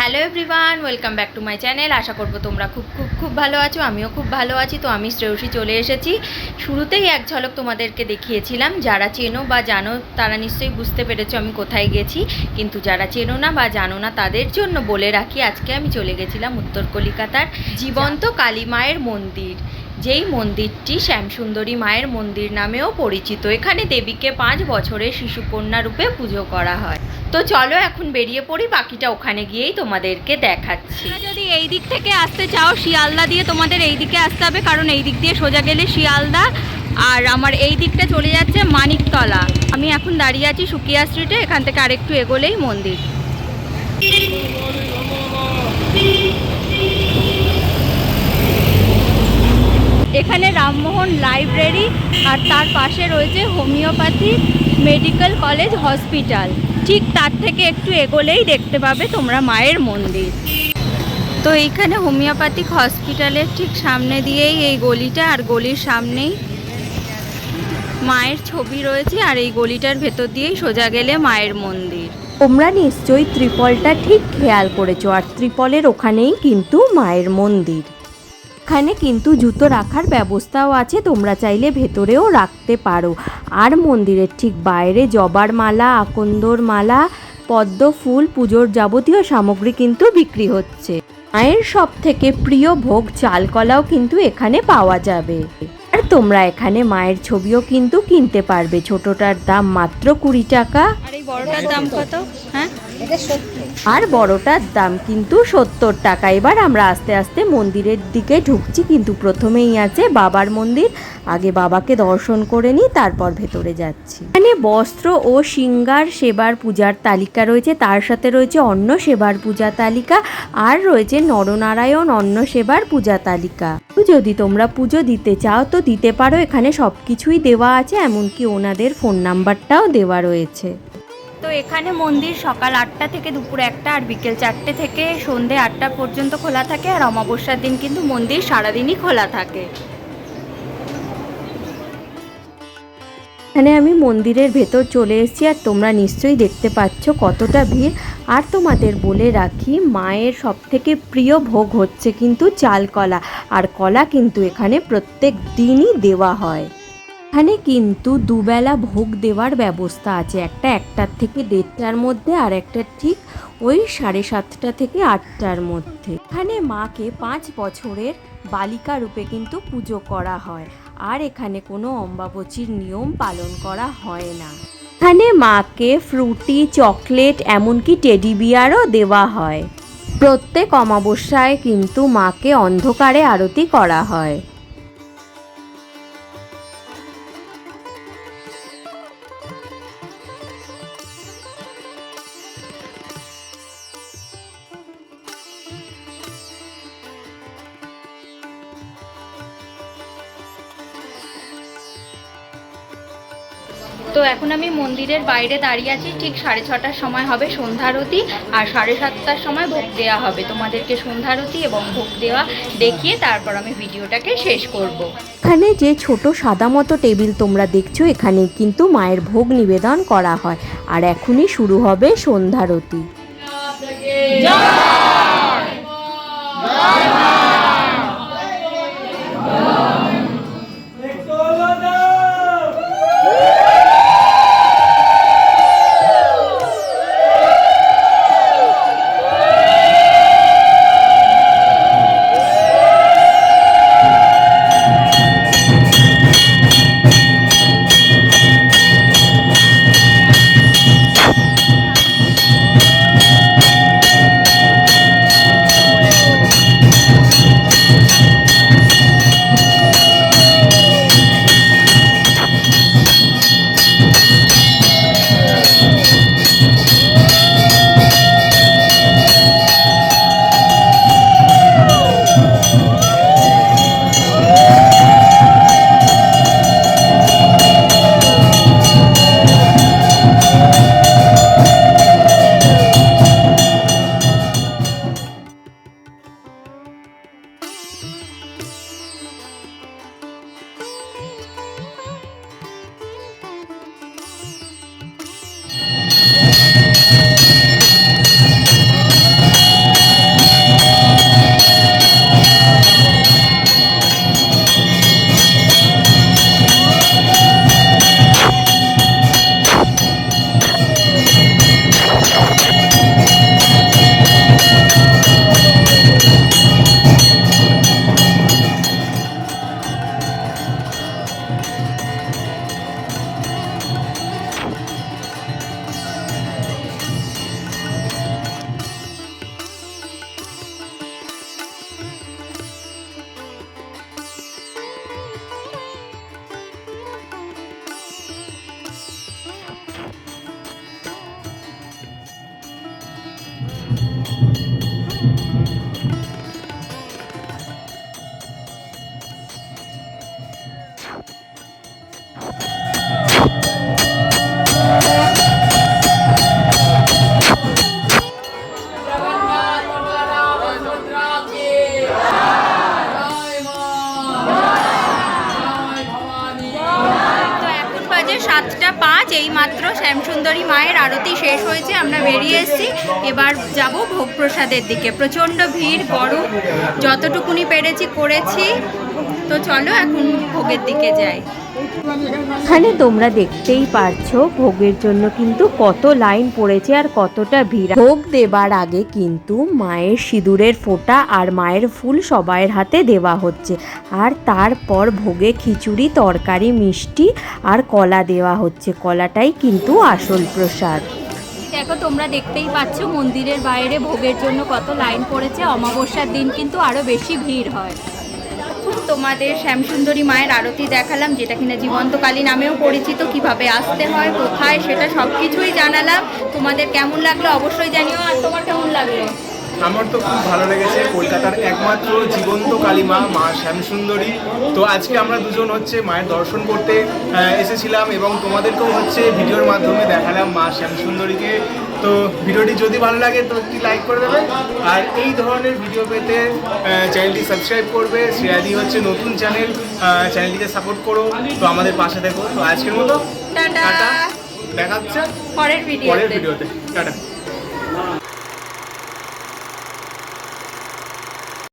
Hello everyone welcome back to my channel. আশা করব তোমরা খুব খুব খুব ভালো আছো আমিও খুব ভালো আছি। তো আমি শ্রেয়সী চলে এসেছি। শুরুতেই এক ঝলক তোমাদেরকে দেখিয়েছিলাম। যারা চেনো বা জানো তারা নিশ্চয়ই বুঝতে পেরেছ আমি কোথায় গেছি। কিন্তু যারা চেনো না বা জানো না তাদের জন্য বলে রাখি আজকে আমি চলে গেছিলাম উত্তর কলিকাতার জীবন্ত কালী মায়ের মন্দির। যেই মন্দিরটি শ্যামসুন্দরী মায়ের মন্দির নামেও পরিচিত। এখানে দেবীকে পাঁচ বছরের শিশুকন্যা রূপে পুজো করা হয়। তো চলো এখন বেরিয়ে পড়ি, বাকিটা ওখানে গিয়েই তোমাদেরকে দেখাচ্ছি। যদি এই দিক থেকে আসতে চাও, শিয়ালদা দিয়ে তোমাদের এই দিকে আসতে হবে, কারণ এই দিক দিয়ে সোজা গেলে শিয়ালদা, আর আমার এই দিকটা চলে যাচ্ছে মানিকতলা। আমি এখন দাঁড়িয়ে আছি সুকিয়া স্ট্রিটে এখান থেকে আরেকটু এগোলেই মন্দির। এখানে রামমোহন লাইব্রেরি, আর তার পাশে রয়েছে হোমিওপ্যাথি মেডিকেল কলেজ হসপিটাল। ঠিক তার থেকে একটু এগোলেই দেখতে পাবে তোমরা মায়ের মন্দির। তো এইখানে হোমিওপ্যাথিক হসপিটালের ঠিক সামনে দিয়েই এই গলিটা আর গলির সামনেই মায়ের ছবি রয়েছে আর এই গলিটার ভেতর দিয়েই সোজা গেলে মায়ের মন্দির। তোমরা নিশ্চয়ই ত্রিপলটা ঠিক খেয়াল করেছ, আর ত্রিপলের ওখানেই কিন্তু মায়ের মন্দির। এখানে কিন্তু জুতো রাখার ব্যবস্থাও আছে তোমরা চাইলে ভেতরেও রাখতে পারো। আর মন্দিরের ঠিক বাইরে জবার মালা আকন্দর মালা পদ্ম ফুল পুজোর যাবতীয় সামগ্রী কিন্তু বিক্রি হচ্ছে। মায়ের সব থেকে প্রিয় ভোগ চালকলাও কিন্তু এখানে পাওয়া যাবে। আর তোমরা এখানে মায়ের ছবিও কিন্তু কিনতে পারবে। ছোটটার দাম মাত্র কুড়ি টাকা। আর এই বড়টার দাম কত? হ্যাঁ? আর বড়টার দাম কিন্তু সত্তর টাকা। এবার আমরা আস্তে আস্তে মন্দিরের দিকে ঢুকছি, কিন্তু প্রথমেই আছে বাবার মন্দির। আগে বাবাকে দর্শন করে নিই, তারপর ভেতরে যাচ্ছি। এখানে বস্ত্র ও সিঙ্গার সেবার পূজার তালিকা রয়েছে, তার সাথে রয়েছে অন্ন সেবার পূজা তালিকা, আর রয়েছে নরনারায়ণ অন্ন সেবার পূজা তালিকা। যদি তোমরা পুজো দিতে চাও তো দিতে পারো, এখানে সব কিছুই দেওয়া আছে, এমনকি ওনাদের ফোন নাম্বারটাও দেওয়া রয়েছে। তো এখানে মন্দির সকাল আটটা থেকে দুপুর একটা আর বিকেল চারটে থেকে সন্ধে আটটা পর্যন্ত খোলা থাকে আর অমাবস্যার দিন কিন্তু মন্দির সারাদিনই খোলা থাকে। এখানে আমি মন্দিরের ভেতর চলে এসেছি আর তোমরা নিশ্চয়ই দেখতে পাচ্ছ কতটা ভিড়। আর তোমাদের বলে রাখি, মায়ের সব থেকে প্রিয় ভোগ হচ্ছে কিন্তু চাল কলা আর কলা কিন্তু এখানে প্রত্যেক দিনই দেওয়া হয়। এখানে কিন্তু দুবেলা ভোগ দেওয়ার ব্যবস্থা আছে। একটা একটার থেকে দেড়টার মধ্যে আর একটা ঠিক ওই সাড়ে সাতটা থেকে আটটার মধ্যে। এখানে মাকে পাঁচ বছরের বালিকা রূপে কিন্তু পুজো করা হয়। আর এখানে কোনো অম্বাবচীর নিয়ম পালন করা হয় না। এখানে মাকে ফ্রুটি, চকলেট, এমনকি টেডি বিয়ারও দেওয়া হয়। প্রত্যেক অমাবস্যায় কিন্তু মাকে অন্ধকারে আরতি করা হয়। তো এখন আমি মন্দিরের বাইরে দাঁড়িয়ে আছি ঠিক সাড়ে ছটার সময় হবে সন্ধ্যারতি আর সাড়ে সাতটার সময় ভোগ দেওয়া হবে। তোমাদেরকে সন্ধ্যারতি এবং ভোগ দেওয়া দেখিয়ে তারপর আমি ভিডিওটাকে শেষ করব। এখানে যে ছোট সাদা মতো টেবিল তোমরা দেখছ এখানে কিন্তু মায়ের ভোগ নিবেদন করা হয়। আর এখনই শুরু হবে সন্ধ্যারতি সাতটা পাঁচ এই মাত্র শ্যামসুন্দরী মায়ের আরতি শেষ হয়েছে, আমরা বেরিয়ে এসেছি। এবার যাব ভোগ প্রসাদের দিকে। প্রচণ্ড ভিড়, গরম, যতটুকুনি পেরেছি করেছি। তো চলো এখন ভোগের দিকে যাই। এখানে তোমরা দেখতেই পারছ, ভোগের জন্য কিন্তু কত লাইন পড়েছে আর কতটা ভিড়। ভোগ দেবার আগে কিন্তু মায়ের সিঁদুরের ফোঁটা আর মায়ের ফুল সবাইয়ের হাতে দেওয়া হচ্ছে। আর তারপর ভোগে খিচুড়ি, তরকারি, মিষ্টি আর কলা দেওয়া হচ্ছে। কলাটাই কিন্তু আসল প্রসাদ। দেখো, তোমরা দেখতেই পাচ্ছ মন্দিরের বাইরে ভোগের জন্য কত লাইন পড়েছে। অমাবস্যার দিন কিন্তু আরও বেশি ভিড় হয়। তোমাদের শ্যামসুন্দরী মায়ের আরতি দেখালাম, যেটা কিনা জীবন্তকালী নামেও পরিচিত, কীভাবে আসতে হয়, কোথায়, সেটা সব কিছুই জানালাম। তোমাদের কেমন লাগল অবশ্যই জানিও, আর তোমার কেমন লাগল? আমার তো খুব ভালো লেগেছে, কলকাতার একমাত্র জীবন্ত কালীমা মা শ্যামসুন্দরী। তো আজকে আমরা দুজন হচ্ছে মায়ের দর্শন করতে এসেছিলাম এবং তোমাদেরকেও হচ্ছে ভিডিওর মাধ্যমে দেখালাম মা শ্যামসুন্দরীকে। তো ভিডিওটি যদি ভালো লাগে তো একটি লাইক করে দেবে। আর এই ধরনের ভিডিও পেতে চ্যানেলটি সাবস্ক্রাইব করবে। শ্রেয়াদি হচ্ছে নতুন চ্যানেল চ্যানেলটিকে সাপোর্ট করো। তো আমাদের পাশে দেখো তো আজকের মতো টাটা। দেখা দেখাচ্ছে পরের ভিডিওতে টাটা।